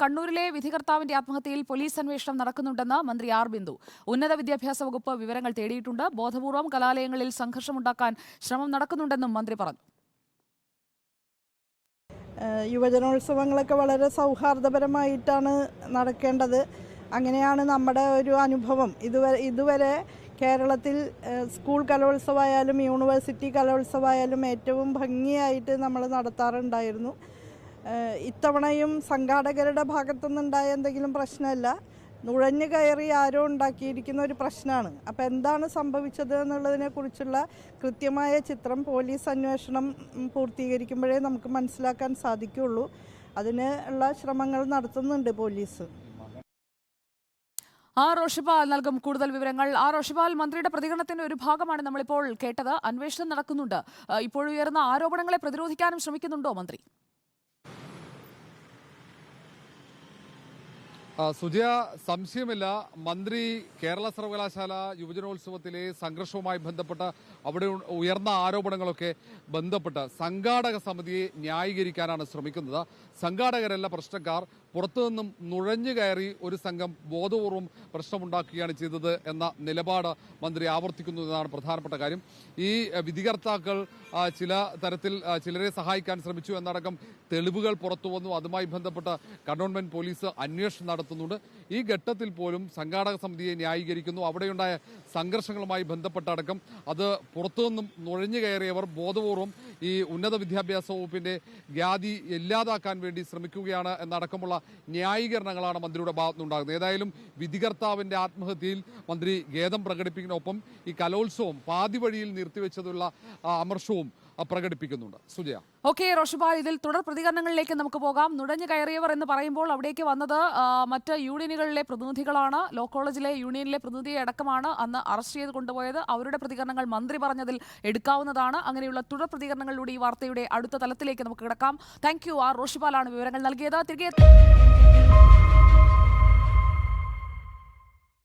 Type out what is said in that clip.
കണ്ണൂരിലെ വിധികർത്താവിന്റെ ആത്മഹത്യയിൽ പോലീസ് അന്വേഷണം നടക്കുന്നുണ്ടെന്ന് മന്ത്രി ആർ ബിന്ദു. ഉന്നത വിദ്യാഭ്യാസ വകുപ്പ് വിവരങ്ങൾ തേടിയിട്ടുണ്ട്. ബോധപൂർവം കലാലയങ്ങളിൽ സംഘർഷമുണ്ടാക്കാൻ ശ്രമം നടക്കുന്നുണ്ടെന്നും മന്ത്രി പറഞ്ഞു. യുവജനോത്സവങ്ങളൊക്കെ വളരെ സൗഹാർദ്ദപരമായിട്ടാണ് നടക്കേണ്ടത്. അങ്ങനെയാണ് നമ്മുടെ ഒരു അനുഭവം. ഇതുവരെ ഇതുവരെ കേരളത്തിൽ സ്കൂൾ കലോത്സവമായാലും യൂണിവേഴ്സിറ്റി കലോത്സവമായാലും ഏറ്റവും ഭംഗിയായിട്ട് നമ്മൾ നടത്താറുണ്ടായിരുന്നു. ഇത്തവണയും സംഘാടകരുടെ ഭാഗത്തുനിന്നുണ്ടായ എന്തെങ്കിലും പ്രശ്നമല്ല. നുഴഞ്ഞു കയറി ആരോ ഉണ്ടാക്കിയിരിക്കുന്ന ഒരു പ്രശ്നമാണ്. അപ്പോൾ എന്താണ് സംഭവിച്ചത് എന്നുള്ളതിനെ കുറിച്ചുള്ള കൃത്യമായ ചിത്രം പോലീസ് അന്വേഷണം പൂർത്തീകരിക്കുമ്പോഴേ നമുക്ക് മനസ്സിലാക്കാൻ സാധിക്കുള്ളൂ അതിന് ഉള്ള ശ്രമങ്ങൾ നടത്തുന്നുണ്ട് പോലീസ്. ആ റോഷിപാൽ നൽകും കൂടുതൽ വിവരങ്ങൾ. ആ റോഷിപാൽ മന്ത്രിയുടെ പ്രതികരണത്തിന്റെ ഒരു ഭാഗമാണ് നമ്മളിപ്പോൾ കേട്ടത്. അന്വേഷണം നടക്കുന്നുണ്ട്. ഇപ്പോഴുയർന്ന ആരോപണങ്ങളെ പ്രതിരോധിക്കാനും ശ്രമിക്കുന്നുണ്ടോ മന്ത്രി? സുജയ സംശയമില്ല. മന്ത്രി കേരള സർവകലാശാല യുവജനോത്സവത്തിലെ സംഘർഷവുമായി ബന്ധപ്പെട്ട അവിടെ ഉയർന്ന ആരോപണങ്ങളൊക്കെ ബന്ധപ്പെട്ട് സംഘാടക സമിതിയെ ന്യായീകരിക്കാനാണ് ശ്രമിക്കുന്നത്. സംഘാടകരല്ല പ്രശ്നക്കാർ. പുറത്തുനിന്നും നുഴഞ്ഞു കയറി ഒരു സംഘം ബോധപൂർവം പ്രശ്നമുണ്ടാക്കുകയാണ് ചെയ്തത് എന്ന നിലപാട് മന്ത്രി ആവർത്തിക്കുന്നു എന്നതാണ് പ്രധാനപ്പെട്ട കാര്യം. ഈ വിധികർത്താക്കൾ ചില തരത്തിൽ ചിലരെ സഹായിക്കാൻ ശ്രമിച്ചു എന്നടക്കം തെളിവുകൾ പുറത്തു വന്നു. അതുമായി ബന്ധപ്പെട്ട് കണ്ടോൺമെന്റ് പോലീസ് അന്വേഷണം നടത്തുന്നുണ്ട്. ഈ ഘട്ടത്തിൽ പോലും സംഘാടക സമിതിയെ ന്യായീകരിക്കുന്നു. അവിടെയുണ്ടായ സംഘർഷങ്ങളുമായി ബന്ധപ്പെട്ടടക്കം അത് പുറത്തുനിന്നും നുഴഞ്ഞു കയറിയവർ ബോധപൂർവം ഈ ഉന്നത വിദ്യാഭ്യാസ വകുപ്പിന്റെ ഖ്യാതി ഇല്ലാതാക്കാൻ വേണ്ടി ശ്രമിക്കുകയാണ് എന്നടക്കമുള്ള ന്യായീകരണങ്ങളാണ് മന്ത്രിയുടെ ഭാഗത്തുനിന്നുണ്ടാകുന്നത്. ഏതായാലും വിധികർത്താവിന്റെ ആത്മഹത്യയിൽ മന്ത്രി ഖേദം പ്രകടിപ്പിക്കുന്നതിനൊപ്പം ഈ കലോത്സവം പാതിവഴിയിൽ നിർത്തിവെച്ചതുള്ള അമർഷവും പ്രകടിപ്പിക്കുന്നുണ്ട്. സുജയ. ഓക്കെ റോഷിപാൽ ഇതിൽ തുടർ പ്രതികരണങ്ങളിലേക്ക് നമുക്ക് പോകാം. നുഴഞ്ഞു കയറിയവർ എന്ന് പറയുമ്പോൾ അവിടേക്ക് വന്നത് മറ്റ് യൂണിയനുകളിലെ പ്രതിനിധികളാണ്. ലോ കോളേജിലെ യൂണിയനിലെ പ്രതിനിധിയെ അടക്കമാണ് അന്ന് അറസ്റ്റ് ചെയ്ത് കൊണ്ടുപോയത്. അവരുടെ പ്രതികരണങ്ങൾ മന്ത്രി പറഞ്ഞതിൽ എടുക്കാവുന്നതാണ്. അങ്ങനെയുള്ള തുടർ പ്രതികരണങ്ങളിലൂടെ ഈ വാർത്തയുടെ അടുത്ത തലത്തിലേക്ക് നമുക്ക് കിടക്കാം. Thank you. ആർ. റോഷിപാലാണ് വിവരങ്ങൾ നൽകിയത്. തിരികെ